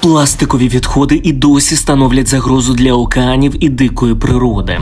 Пластикові відходи і досі становлять загрозу для океанів і дикої природи.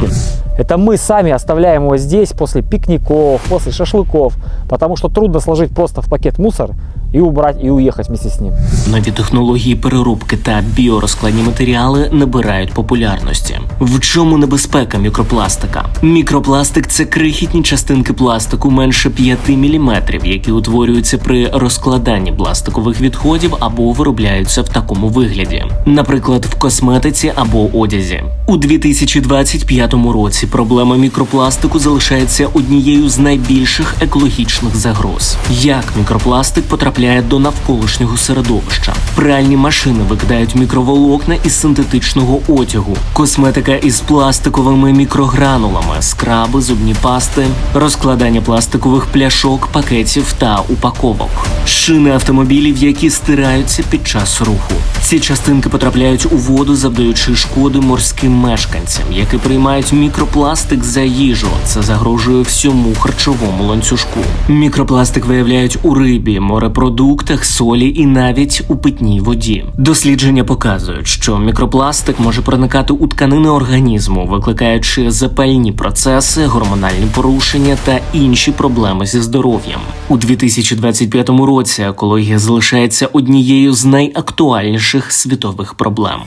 Это мы сами оставляем его здесь после пикников, после шашлыков, потому что трудно сложить просто в пакет мусор и убрать и уехать вместе с ним. Нові технології переробки та біорозкладні матеріали набирають популярності. В чому небезпека мікропластика? Мікропластик це крихітні частинки пластику менше 5 мм, які утворюються при розкладанні пластикових відходів або виробляються в такому вигляді, наприклад, в косметиці або одязі. У 2025 році проблема мікропластику залишається однією з найбільших екологічних загроз. Як мікропластик потрапляє до навколишнього середовища? Пральні машини викидають мікроволокна із синтетичного одягу, косметика із пластиковими мікрогранулами, скраби, зубні пасти, розкладання пластикових пляшок, пакетів та упаковок, шини автомобілів, які стираються під час руху. Ці частинки потрапляють у воду, завдаючи шкоди морським мешканцям, які приймають мікропластик за їжу. Це загрожує всьому харчовому ланцюжку. Мікропластик виявляють у рибі, морепродуктах, солі і навіть у питній воді. Дослідження показують, що мікропластик може проникати у тканини організму, викликаючи запальні процеси, гормональні порушення та інші проблеми зі здоров'ям. У 2025 році екологія залишається однією з найактуальніших світових проблем.